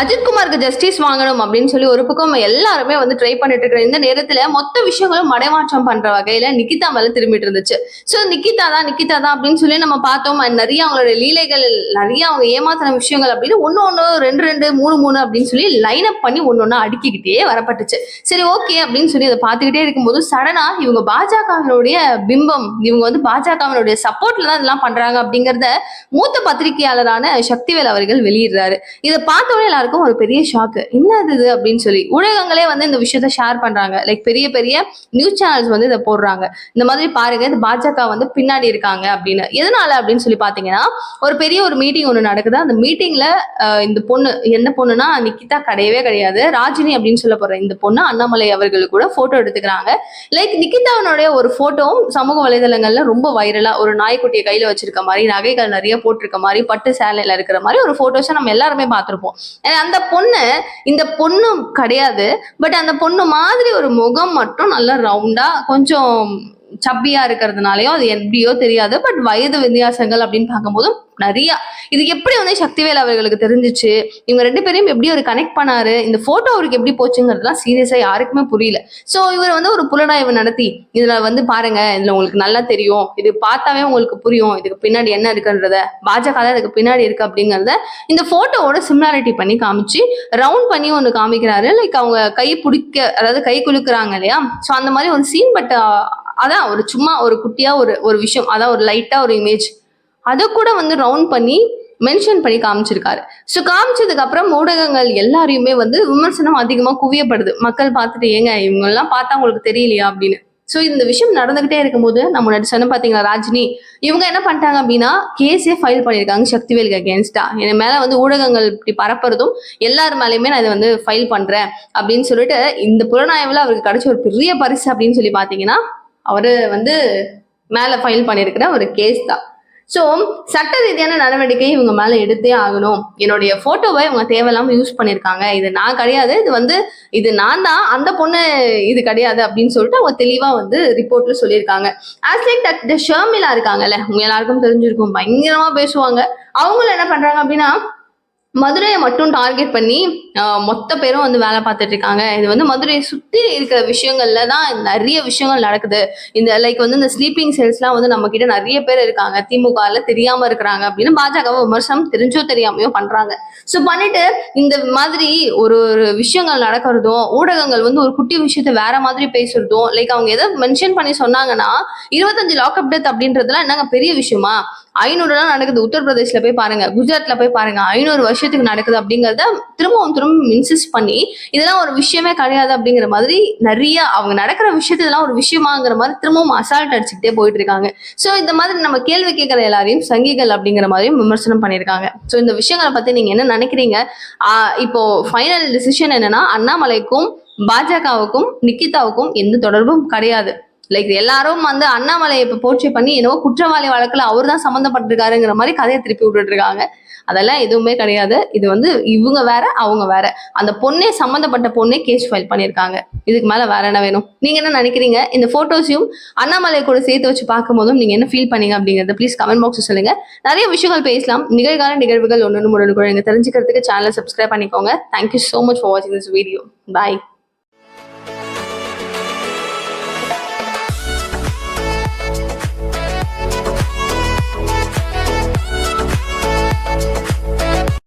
அஜித்குமாருக்கு justice வாங்கணும் அப்படின்னு சொல்லி ஒரு பக்கம் எல்லாருமே வந்து ட்ரை பண்ணிட்டு இருக்கிற இந்த நேரத்துல மொத்த விஷயங்களும் மடைமாற்றம் பண்ற வகையில நிக்கிதா மேல திரும்பிட்டு இருந்துச்சு. சோ நிக்கிதா தான் நிக்கிதா தான் அப்படின்னு சொல்லி நம்ம பார்த்தோம். நிறைய அவங்களோட லீலைகள் நிறைய அவங்க ஏமாத்தின விஷயங்கள் அப்படின்னு ஒன்னு ஒன்று ரெண்டு ரெண்டு மூணு மூணு அப்படின்னு சொல்லி லைன் அப் பண்ணி ஒன்னு ஒன்னு அடுக்கிக்கிட்டே வரப்பட்டுச்சு. சரி ஓகே அப்படின்னு சொல்லி அதை பார்த்துக்கிட்டே இருக்கும்போது சடனா இவங்க பாஜகவினுடைய பிம்பம் இவங்க வந்து பாஜகவினுடைய சப்போர்ட்ல தான் இதெல்லாம் பண்றாங்க அப்படிங்கறத மூத்த பத்திரிகையாளரான சக்திவேல் அவர்கள் வெளியிடுறாரு. இதை பார்த்தோன்னே எல்லாருக்கும் ஒரு பெரிய ஷாக்கு என்ன இது அப்படின்னு சொல்லி ஊடகங்களே வந்து இந்த விஷயத்த ஷேர் பண்றாங்க. லைக் பெரிய பெரிய நியூஸ் சேனல்ஸ் வந்து இதை போடுறாங்க. இந்த மாதிரி பாருங்க இது பாஜக வந்து பின்னாடி இருக்காங்க அப்படின்னு. எதனால அப்படின்னு சொல்லி பாத்தீங்கன்னா ஒரு பெரிய ஒரு மீட்டிங் ஒன்று நடக்குது. அந்த மீட்டிங்ல இந்த பொண்ணு என்ன பொண்ணுனா நிக்கிதா கிடையவே கிடையாது. ராஜினி அப்படின்னு சொல்ல போற இந்த பொண்ணு அண்ணாமலை அவர்கள் கூட போட்டோ எடுத்துக்கிறாங்க. லைக் நிக்கிதாவனுடைய ஒரு போட்டோவும் சமூக வலைதளங்கள்ல ரொம்ப வைரலா ஒரு நாய்க்குட்டியை கையில வச்சிருக்க மாதிரி நகைகள் நிறைய போட்டிருக்க மாதிரி பட்டு சேலையில இருக்கிற மாதிரி ஒரு போட்டோஸை நம்ம எல்லாருமே பார்த்துருப்போம். அந்த பொண்ணு இந்த பொண்ணு கிடையாது. பட் அந்த பொண்ணு மாதிரி ஒரு முகம் மட்டும் நல்லா ரவுண்டா கொஞ்சம் சப்பியா இருக்கிறதுனாலயோ அது எப்படியோ தெரியாது. பட் வயது வித்தியாசங்கள் அப்படின்னு பார்க்கும்போது நிறைய இது எப்படி வந்து சக்திவேல் அவர்களுக்கு தெரிஞ்சிச்சு? இவங்க ரெண்டு பேரையும் எப்படி ஒரு கனெக்ட் பண்ணாரு? இந்த போட்டோ அவருக்கு எப்படி போச்சுங்கிறதுலாம் சீரியஸா யாருக்குமே புரியல. சோ இவர் வந்து ஒரு புலனாய்வு நடத்தி இதுல வந்து பாருங்க இதுல உங்களுக்கு நல்லா தெரியும். இது பார்த்தாவே உங்களுக்கு புரியும். இதுக்கு பின்னாடி என்ன இருக்குன்றத பாஜக தான் இதுக்கு பின்னாடி இருக்கு அப்படிங்கறத இந்த போட்டோவோட சிமிலாரிட்டி பண்ணி காமிச்சு ரவுண்ட் பண்ணி ஒன்று காமிக்கிறாரு. லைக் அவங்க கை பிடிக்க அதாவது கை குலுக்குறாங்க இல்லையா? ஸோ அந்த மாதிரி ஒரு சீன் பட் அதான் ஒரு சும்மா ஒரு குட்டியா ஒரு ஒரு விஷயம் அதான் ஒரு லைட்டா ஒரு இமேஜ் அதை கூட வந்து ரவுண்ட் பண்ணி மென்ஷன் பண்ணி காமிச்சிருக்காரு. ஸோ காமிச்சதுக்கு அப்புறம் ஊடகங்கள் எல்லாரையுமே வந்து விமர்சனம் அதிகமாக குவியப்படுது. மக்கள் பார்த்துட்டு ஏங்க இவங்கெல்லாம் பார்த்தா உங்களுக்கு தெரியலையா? அப்படின்னு. ஸோ இந்த விஷயம் நடந்துகிட்டே இருக்கும்போது நம்ம முன்னாடி சொன்ன பார்த்தீங்களா ராஜினி? இவங்க என்ன பண்ணிட்டாங்க அப்படின்னா கேஸே ஃபைல் பண்ணியிருக்காங்க சக்திவேலுக்கு அகேன்ஸ்டா என் மேல வந்து ஊடகங்கள் இப்படி பரப்புறதும் எல்லார் மேலேயுமே நான் இதை வந்து ஃபைல் பண்றேன் அப்படின்னு சொல்லிட்டு இந்த புலனாய்வுல அவருக்கு கிடைச்ச ஒரு பெரிய பரிசு அப்படின்னு சொல்லி பார்த்தீங்கன்னா அவர் வந்து மேலே ஃபைல் பண்ணியிருக்கிற ஒரு கேஸ் தான். ஸோ சட்ட ரீதியான நடவடிக்கை இவங்க மேலே எடுத்தே ஆகணும். என்னுடைய ஃபோட்டோவை இவங்க தேவையில்லாமல் யூஸ் பண்ணியிருக்காங்க இது நான் கிடையாது. இது வந்து இது நான் தான். அந்த பொண்ணு இது கிடையாது அப்படின்னு சொல்லிட்டு அவங்க தெளிவாக வந்து ரிப்போர்ட்டில் சொல்லியிருக்காங்க. As like that the Sharmila இருக்காங்கல்ல உங்க எல்லாருக்கும் தெரிஞ்சிருக்கும். பயங்கரமாக பேசுவாங்க. அவங்களும் என்ன பண்ணுறாங்க அப்படின்னா மதுரையை மட்டும் டார்கெட் பண்ணி மொத்த பேரும் வந்து வேலை பார்த்துட்டு இருக்காங்க. இது வந்து மதுரையை சுத்தி இருக்கிற விஷயங்கள்ல தான் நிறைய விஷயங்கள் நடக்குது. இந்த லைக் வந்து இந்த ஸ்லீப்பிங் செல்ஸ்லாம் வந்து நம்ம கிட்ட நிறைய பேர் இருக்காங்க. திமுகல தெரியாம இருக்கிறாங்க அப்படின்னு பாஜக விமர்சனம் தெரிஞ்சோ தெரியாமையோ பண்றாங்க. ஸோ பண்ணிட்டு இந்த மாதிரி ஒரு ஒரு விஷயங்கள் நடக்கிறதும் ஊடகங்கள் வந்து ஒரு குட்டி விஷயத்த வேற மாதிரி பேசுறதும் லைக் அவங்க எதை மென்ஷன் பண்ணி சொன்னாங்கன்னா இருபத்தஞ்சு லாக்அப் டெத் அப்படின்றதுலாம் என்னங்க பெரிய விஷயமா? ஐநூறுலாம் நடக்குது. உத்தரப்பிரதேஷ்ல போய் பாருங்க. குஜராத்ல போய் பாருங்க. ஐநூறு வருஷம் விஷயத்துக்கு நடக்குது அப்படிங்கறத திரும்பவும் திரும்ப இன்சிஸ்ட் பண்ணி இதெல்லாம் ஒரு விஷயமே கிடையாது அப்படிங்கிற மாதிரி நிறைய அவங்க நடக்கிற விஷயத்து இதெல்லாம் ஒரு விஷயமாங்கிற மாதிரி திரும்பவும் அசால்ட் அடிச்சுக்கிட்டே போயிட்டு இருக்காங்க. ஸோ இந்த மாதிரி நம்ம கேள்வி கேட்கிற எல்லாரையும் சங்கிகள் அப்படிங்கிற மாதிரியும் விமர்சனம் பண்ணியிருக்காங்க. ஸோ இந்த விஷயங்களை பத்தி நீங்க என்ன நினைக்கிறீங்க? இப்போ ஃபைனல் டிசிஷன் என்னன்னா அண்ணாமலைக்கும் பாஜகவுக்கும் நிக்கிதாவுக்கும் எந்த தொடர்பும் கிடையாது. லைக் எல்லாரும் வந்து அண்ணாமலையை இப்ப போற்றி பண்ணி என்னவோ குற்றவாளி வழக்குல அவர் தான் சம்மந்தப்பட்டிருக்காருங்கிற மாதிரி கதையை திருப்பி விட்டுட்டு இருக்காங்க அதெல்லாம் எதுவுமே கிடையாது. இது வந்து இவங்க வேற அவங்க வேற. அந்த பொண்ணே சம்மந்தப்பட்ட பொண்ணே கேஸ் ஃபைல் பண்ணியிருக்காங்க. இதுக்கு மேல வேற என்ன வேணும்? நீங்க என்ன நினைக்கிறீங்க? இந்த போட்டோஸையும் அண்ணாமலை கூட சேர்த்து வச்சு பார்க்கும்போதும் நீங்க என்ன ஃபீல் பண்ணீங்க அப்படிங்கறத ப்ளீஸ் கமெண்ட் பாக்ஸ் சொல்லுங்க. நிறைய விஷயங்கள் பேசலாம். நிகழ்கால நிகழ்வுகள் ஒன்று ஒன்று முடனுக்குள்ள தெரிஞ்சுக்கிறதுக்கு சேனலை சப்ஸ்கிரைப் பண்ணிக்கோங்க. Thank you so much for வாட்சிங் திஸ் வீடியோ பாய்